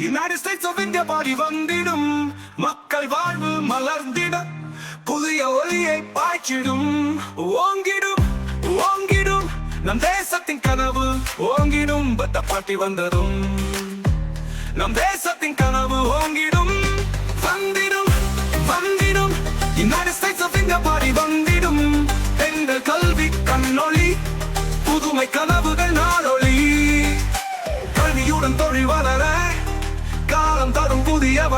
United States of India பாடி வந்திடும். மக்கள் வாழ்வு மலர்ந்திட புதிய ஒளியை பாய்ச்சிடும். ஓங்கிடும் ஓங்கிடும். நம் தேசத்தின் கனவு ஓங்கிடும். பத்த பாட்டி வந்ததும். நம் தேசத்தின் கனவு ஓங்கிடும். வந்திடும் வந்திடும். யுனைடெட் ஸ்டேட்ஸ் ஆஃப் இந்தியா பாடி வந்திடும். எங்கள் கல்வி கண்ணொளி புதுமை கனவுகள்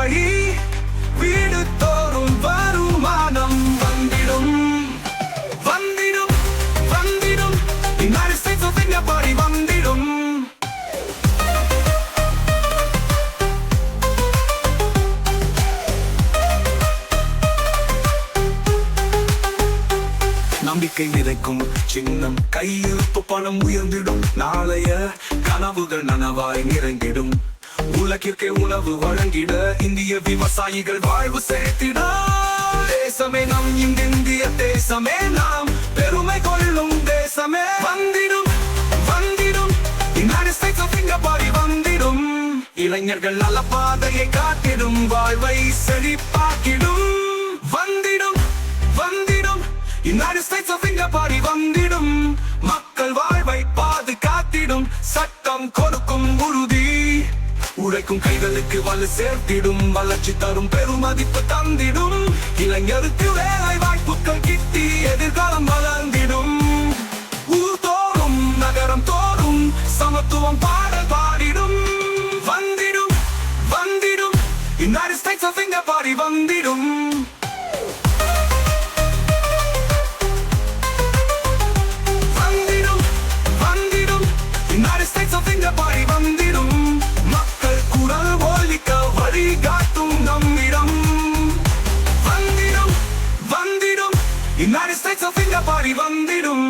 வழி வீடு தோறும் வருமானம் வந்திடும். வந்திடும் வந்திடும். United States பாடி வந்திடும். நம்பிக்கை நிறைக்கும் சின்னம் கையிருப்பு பணம் உயர்ந்திடும். நாளைய கனவுகள் நனவாய் நிறைந்திடும். உலகிற்கே உணவு வழங்கிட இந்திய விவசாயிகள் வாழ்வு சேர்த்திட. தேசமே நம் இந்திய தேசமே நாம். பெருமை கொள்ளும் தேசமே வந்திடும் வந்திடும். பாடி வந்திடும். இளைஞர்கள் நல்ல பாதையை காத்திடும் வாழ்வை செழிப்பாக்கிடும். வந்திடும் வந்திடும். United States of India பாடி வந்திடும். உழைக்கும் கைகளுக்கு வலு சேர்த்திடும். வளர்ச்சி தரும் பெருமதிப்பு தந்திடும். இளைஞருக்கு வேலை வாய்ப்புகள் கிட்டி எதிர்காலம் வளர்ந்திடும். ஊர் தோறும் நகரம் தோறும் சமத்துவம் பாடல் பாடிடும். வந்திடும் வந்திடும். United States of India பாடி வந்திடும். வந்திடும் வந்திடும் United States of India பாடி வந்திடும்